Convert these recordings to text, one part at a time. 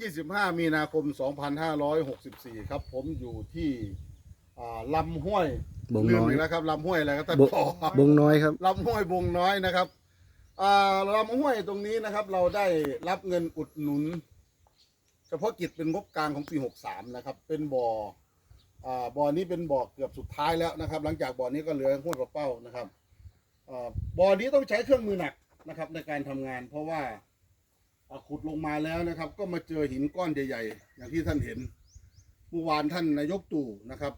25 มีนาคม 2564 ครับ ผมอยู่ที่อ่าลำห้วยบงลืมน้อย อีกแล้วครับลำห้วยอะไรครับท่านบผอ บงน้อยครับ ลำห้วยบงน้อยนะครับอ่าลำห้วยตรงนี้นะครับ เราได้รับเงินอุดหนุน เฉพาะกิจเป็นงบกลางของปี 63 นะครับ เป็นบ่ออ่าบ่อนี้เป็นบ่อเกือบสุดท้ายแล้วนะครับ หลังจากบ่อนี้ก็เหลือห้วยปลาเป้านะครับอ่าบ่อนี้ต้องใช้เครื่องมือหนักนะครับ ในการทำงาน เพราะว่าอ่า ขุดลงมาแล้วนะครับ ก็มาเจอหินก้อนใหญ่ ๆ อย่างที่ท่านเห็นเมื่อวานท่านนายกตู่นะครับ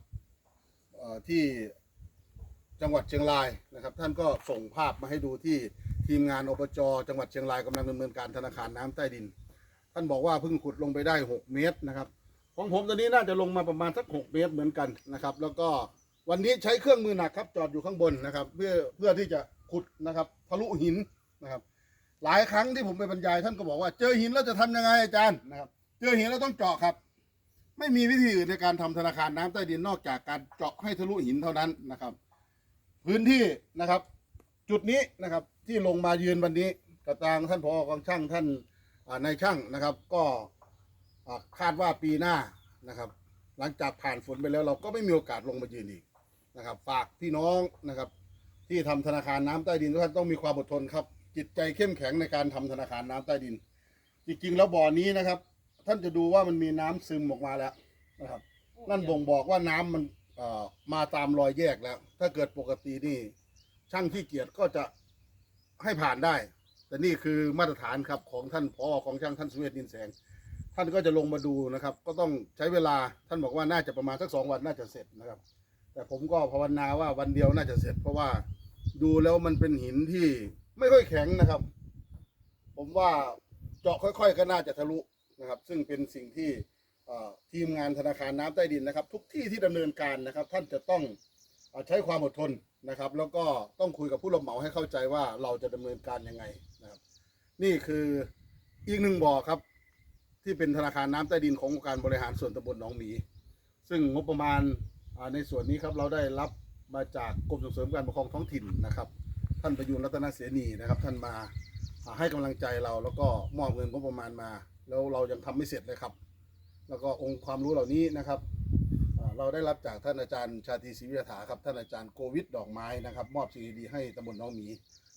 ที่จังหวัดเชียงรายนะครับ ท่านก็ส่งภาพมาให้ดูที่ทีมงานอบจจังหวัดเชียงรายกำลังดำเนินการธนาคารน้ำใต้ดิน ท่านบอกว่าเพิ่งขุดลงไปได้ 6 เมตรนะครับ ของผมตอนนี้น่าจะลงมาประมาณสัก 6 เมตรเหมือนกันนะครับ แล้วก็วันนี้ใช้เครื่องมือหนักครับจอดอยู่ข้างบนนะครับ เพื่อเพื่อที่จะขุดนะครับทะลุหินนะครับ หลายครั้งที่ผมไปบรรยายท่านก็บอกว่า เจอหินแล้วจะทำยังไงอาจารย์นะครับ เจอหินแล้วต้องเจาะครับ ไม่มีวิธีอื่นในการทำธนาคารน้ำใต้ดินนอกจากการเจาะให้ทะลุหินเท่านั้นนะครับ พื้นที่นะครับ จุดนี้นะครับที่ลงมายืนวันนี้กระตางท่านพอกองช่างท่านนายช่างนะครับ ก็คาดว่าปีหน้านะครับ หลังจากผ่านฝนไปแล้วเราก็ไม่มีโอกาสลงมายืนอีกนะครับ ฝากพี่น้องนะครับ ที่ทำธนาคารน้ำใต้ดินทุกท่านต้องมีความอดทนครับ จิตใจเข้มแข็งในการทำธนาคารน้ำใต้ดิน จริงๆแล้วบ่อนี้นะครับ ท่านจะดูว่ามันมีน้ำซึมออกมาแล้วนะครับ นั่นบ่งบอกว่าน้ำมันเอ่อมาตามรอยแยกแล้ว ถ้าเกิดปกตินี่ ช่างขี้เกียจก็จะให้ผ่านได้ แต่นี่คือมาตรฐานครับของท่านพอของช่างท่านสุเวทนินแสง ท่านก็จะลงมาดูนะครับ ก็ต้องใช้เวลาท่านบอกว่าน่าจะประมาณสักสองวันน่าจะเสร็จนะครับ แต่ผมก็ภาวนาว่าวันเดียวน่าจะเสร็จ เพราะว่าดูแล้วมันเป็นหินที่ ไม่ค่อยแข็งนะครับ ผมว่าเจาะค่อย ๆ ก็น่าจะทะลุนะครับ ซึ่งเป็นสิ่งที่ทีมงานธนาคารน้ำใต้ดินนะครับ ทุกที่ที่ดำเนินการนะครับ ท่านจะต้องอใช้ความอดทนนะครับ แล้วก็ต้องคุยกับผู้รับเหมาให้เข้าใจว่าเราจะดำเนินการยังไงนะครับ นี่คืออีกหนึ่งบ่อครับ ที่เป็นธนาคารน้ำใต้ดินขององค์การบริหารส่วนตำบลหนองหมี ซึ่งงบประมาณในส่วนนี้ครับเราได้รับมาจากกรมส่งเสริมการปกครองท้องถิ่นนะครับ ท่านประยุนรัตนเสนีนะครับ ท่านมาให้กำลังใจเราแล้วก็มอบเงินงบประมาณมา แล้วเรายังทำไม่เสร็จเลยครับ แล้วก็องค์ความรู้เหล่านี้นะครับเราได้รับจากท่านอาจารย์ชาตรีศรีวิทยาครับท่านอาจารย์โกวิทดอกไม้นะครับ มอบสิ่งดีๆให้ตำบลน้องหมี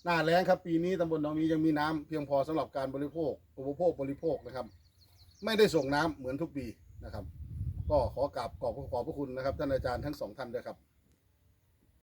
หน้าแล้งครับ ปีนี้ตำบลหนองมียังมีน้ำเพียงพอสำหรับการบริโภคอุปโภคบริโภคนะครับ ไม่ได้ส่งน้ำเหมือนทุกปีนะครับ ก็ขอกราบขอบขอบพระคุณนะครับ ท่านอาจารย์ทั้งสองท่านด้วยครับ